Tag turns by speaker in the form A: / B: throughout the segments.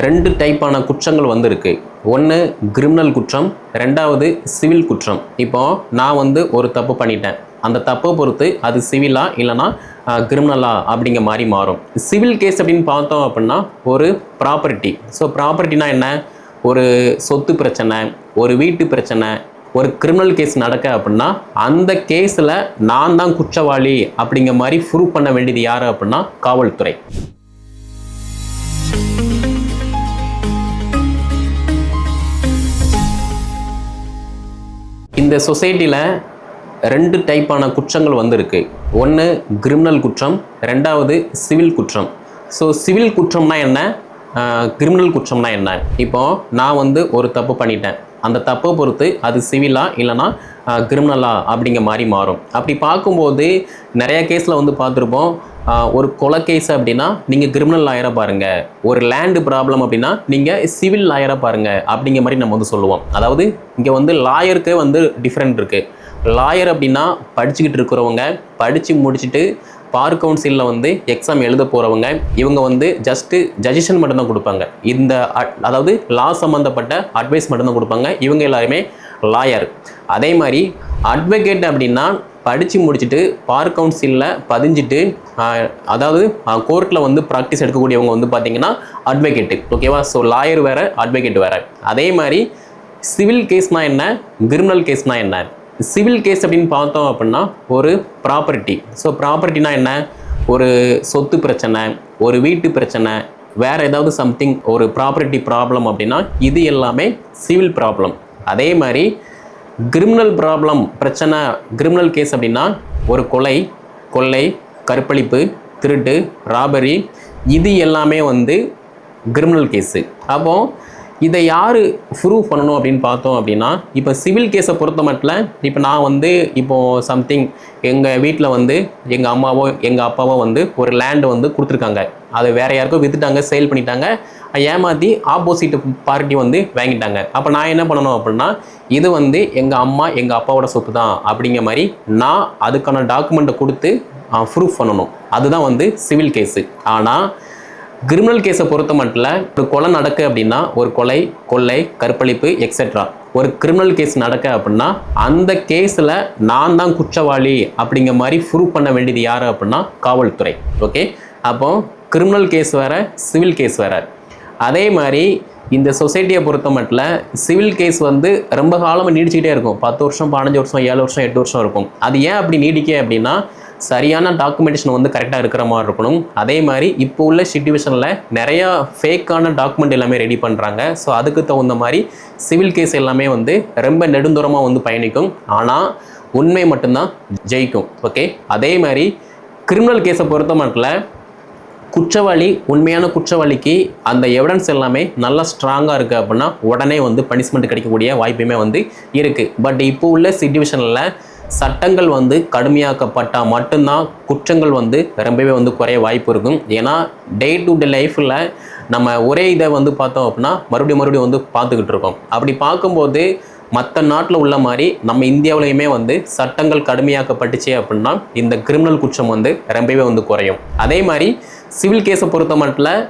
A: ரெண்டு டைப்பான குற்றங்கள் வந்திருக்கு. ஒன்று கிரிமினல் குற்றம் ரெண்டாவது சிவில் குற்றம். இப்போ நான் வந்து ஒரு தப்பு பண்ணிட்டேன். அந்த தப்பை பொறுத்து அது சிவிலா இல்லைனா கிரிமினலா அப்படிங்கிற மாதிரி மாறும். சிவில் கேஸ் அப்படின்னு பார்த்தோம் அப்படின்னா ஒரு ப்ராப்பர்ட்டி ஸோ ப்ராப்பர்ட்டினா என்ன? ஒரு சொத்து பிரச்சனை ஒரு வீட்டு பிரச்சனை ஒரு கிரிமினல் கேஸ் நடக்க அப்படின்னா அந்த கேஸில் நான் தான் குற்றவாளி அப்படிங்கிற மாதிரி ப்ரூவ் பண்ண வேண்டியது யார் அப்படின்னா காவல்துறை. இந்த சொசைட்டியில் ரெண்டு டைப்பான குற்றங்கள் வந்திருக்கு. ஒன்று கிரிமினல் குற்றம் ரெண்டாவது சிவில் குற்றம். ஸோ சிவில் குற்றம்னா என்ன? கிரிமினல் குற்றம்னா என்ன? இப்போ நான் வந்து ஒரு தப்பு பண்ணிட்டேன். அந்த தப்பை பொறுத்து அது சிவிலா இல்லைனா கிரிமினலா அப்படிங்கிற மாதிரி மாறும். அப்படி பார்க்கும்போது நிறைய கேஸில் வந்து பார்த்துருப்போம் ஒரு கொலை கேஸ் அப்படின்னா நீங்கள் கிரிமினல் லாயராக பாருங்கள் ஒரு லேண்டு ப்ராப்ளம் அப்படின்னா நீங்கள் சிவில் லாயராக பாருங்கள் அப்படிங்கிற மாதிரி நம்ம வந்து சொல்லுவோம். அதாவது இங்கே வந்து லாயருக்கு வந்து டிஃப்ரெண்ட் இருக்குது லாயர் அப்படின்னா படிச்சுக்கிட்டு இருக்கிறவங்க படித்து முடிச்சுட்டு பார் கவுன்சிலில் வந்து எக்ஸாம் எழுத போகிறவங்க இவங்க வந்து ஜஸ்ட்டு ஜஜஷன் மட்டும்தான் கொடுப்பாங்க. இந்த அட்- அதாவது லா சம்மந்தப்பட்ட அட்வைஸ் மட்டும்தான் கொடுப்பாங்க. இவங்க எல்லாருமே லாயர் அதே மாதிரி அட்வொகேட் அப்படின்னா படித்து முடிச்சுட்டு பார் கவுன்சிலில் பதிஞ்சிட்டு அதாவது கோர்ட்டில் வந்து ப்ராக்டிஸ் எடுக்கக்கூடியவங்க வந்து பார்த்தீங்கன்னா அட்வொகேட்டு ஓகேவா ஸோ லாயர் வேறு அட்வொகேட் வேறு. அதே மாதிரி சிவில் கேஸ்னால் என்ன? கிரிமினல் கேஸ்னால் என்ன? சிவில் கேஸ் அப்படின்னு பார்த்தோம் அப்படின்னா ஒரு ப்ராப்பர்ட்டி ஸோ ப்ராப்பர்ட்டினா என்ன? ஒரு சொத்து பிரச்சனை ஒரு வீட்டு பிரச்சனை வேறு ஏதாவது சம்திங் ஒரு ப்ராப்பர்ட்டி ப்ராப்ளம் அப்படின்னா இது எல்லாமே சிவில் ப்ராப்ளம் அதே மாதிரி கிரிமினல் ப்ராப்ளம் பிரச்சனை கிரிமினல் கேஸ் அப்படின்னா ஒரு கொலை கொள்ளை கற்பழிப்பு திருட்டு ராபரி இது எல்லாமே வந்து கிரிமினல் கேஸு அப்போது இதை யார் ப்ரூவ் பண்ணணும் அப்படின்னு பார்த்தோம் அப்படின்னா இப்போ சிவில் கேஸை பொறுத்த மட்டும் இப்போ நான் வந்து இப்போது சம்திங் எங்கள் வீட்டில் வந்து எங்கள் அம்மாவோ எங்கள் அப்பாவோ வந்து ஒரு லேண்டு வந்து கொடுத்துருக்காங்க. அதை வேறு யாருக்கோ வித்துட்டாங்க சேல் பண்ணிட்டாங்க. ஏமாற்றி ஆப்போசிட் பார்ட்டி வந்து வாங்கிட்டாங்க. அப்போ நான் என்ன பண்ணணும் அப்படின்னா இது வந்து எங்கள் அம்மா எங்கள் அப்பாவோட சொத்து தான் அப்படிங்கிற மாதிரி நான் அதுக்கான டாக்குமெண்ட்டை கொடுத்து ப்ரூஃப் பண்ணணும். அதுதான் வந்து சிவில் கேஸு ஆனால் கிரிமினல் கேஸை பொறுத்த மட்டும் ஒரு கொலை நடக்கு அப்படின்னா ஒரு கொலை கொள்ளை கற்பழிப்பு எக்ஸெட்ரா ஒரு கிரிமினல் கேஸ் நடக்க அப்படின்னா அந்த கேஸில் நான் தான் குற்றவாளி அப்படிங்கிற மாதிரி ப்ரூவ் பண்ண வேண்டியது யார் அப்படின்னா காவல்துறை. ஓகே அப்போ கிரிமினல் கேஸ் வேற சிவில் கேஸ் வேற. அதே மாதிரி இந்த சொசைட்டியை பொறுத்த மட்டும் சிவில் கேஸ் வந்து ரொம்ப காலமாக நீடிச்சுக்கிட்டே இருக்கும். பத்து வருஷம் பதினஞ்சு வருஷம் ஏழு வருஷம் எட்டு வருஷம் இருக்கும். அது ஏன் அப்படி நீடிக்க அப்படின்னா சரியான டாக்குமெண்டேஷன் வந்து கரெக்டாக இருக்கிற மாதிரி இருக்கணும். அதே மாதிரி இப்போ உள்ள சுச்சுவேஷனில் நிறையா ஃபேக்கான டாக்குமெண்ட் எல்லாமே ரெடி பண்ணுறாங்க ஸோ அதுக்கு தகுந்த மாதிரி சிவில் கேஸ் எல்லாமே வந்து ரொம்ப நெடுந்தூரமாக வந்து பயணிக்கும். ஆனால் உண்மை மட்டும்தான் ஜெயிக்கும். ஓகே அதே மாதிரி கிரிமினல் கேஸை பொறுத்த மட்டும் குற்றவாளி உண்மையான குற்றவாளிக்கு அந்த எவிடன்ஸ் எல்லாமே நல்லா ஸ்ட்ராங்காக இருக்குது அப்படின்னா உடனே வந்து பனிஷ்மெண்ட் கிடைக்கக்கூடிய வாய்ப்புமே வந்து இருக்குது பட் இப்போ உள்ள சுச்சுவேஷனில் சட்டங்கள் வந்து கடுமையாக்கப்பட்டால் மட்டும்தான் குற்றங்கள் வந்து ரொம்பவே வந்து குறைய வாய்ப்பு இருக்கும். ஏன்னா டே டு டே லைஃப்பில் நம்ம ஒரே இதை வந்து பார்த்தோம் அப்படின்னா மறுபடியும் மறுபடியும் வந்து பார்த்துக்கிட்டு இருக்கோம். அப்படி பார்க்கும்போது மற்ற நாட்டில் உள்ள மாதிரி நம்ம இந்தியாவிலையுமே வந்து சட்டங்கள் கடுமையாக்கப்பட்டுச்சு அப்படின்னா இந்த கிரிமினல் குற்றம் வந்து ரொம்பவே வந்து குறையும். அதே மாதிரி சிவில் கேஸை பொறுத்த மட்டும்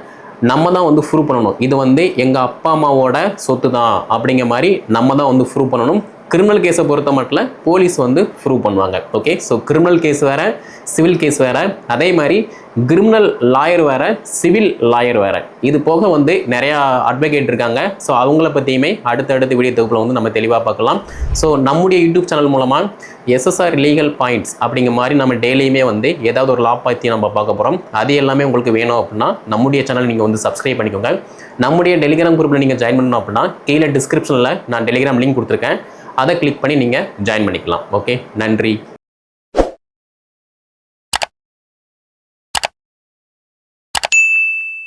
A: நம்ம தான் வந்து ப்ரூவ் பண்ணணும். இது வந்து எங்கள் அப்பா அம்மாவோட சொத்து தான் அப்படிங்கிற மாதிரி நம்ம தான் வந்து ப்ரூவ் பண்ணணும். கிரிமினல் கேஸை பொறுத்த மட்டும் போலீஸ் வந்து ப்ரூவ் பண்ணுவாங்க. ஓகே ஸோ கிரிமினல் கேஸ் வேறு சிவில் கேஸ் வேறு அதே மாதிரி கிரிமினல் லாயர் வேற சிவில் லாயர் வேறு. இது போக வந்து நிறையா அட்வொகேட் இருக்காங்க. ஸோ அவங்கள பற்றியுமே அடுத்தடுத்த வீடியோ தொகுப்பில் வந்து நம்ம தெளிவாக பார்க்கலாம். ஸோ நம்முடைய யூடியூப் சேனல் மூலமாக எஸ்எஸ்ஆர் லீகல் பாயிண்ட்ஸ் அப்படிங்கிற மாதிரி நம்ம டெய்லியுமே வந்து ஏதாவது ஒரு லா பற்றி நம்ம பார்க்க போகிறோம் அது எல்லாமே உங்களுக்கு வேணும் அப்படின்னா நம்முடைய சேனல் நீங்கள் வந்து சப்ஸ்கிரைப் பண்ணிக்கோங்க. நம்முடைய டெலிகிராம் குரூப்பில் நீங்கள் ஜாயின் பண்ணணும் அப்படின்னா கீழே டிஸ்கிரிப்ஷனில் நான் டெலிகிராம் லிங்க் கொடுத்துருக்கேன். அதை கிளிக் பண்ணி நீங்கள் ஜாயின் பண்ணிக்கலாம். ஓகே நன்றி.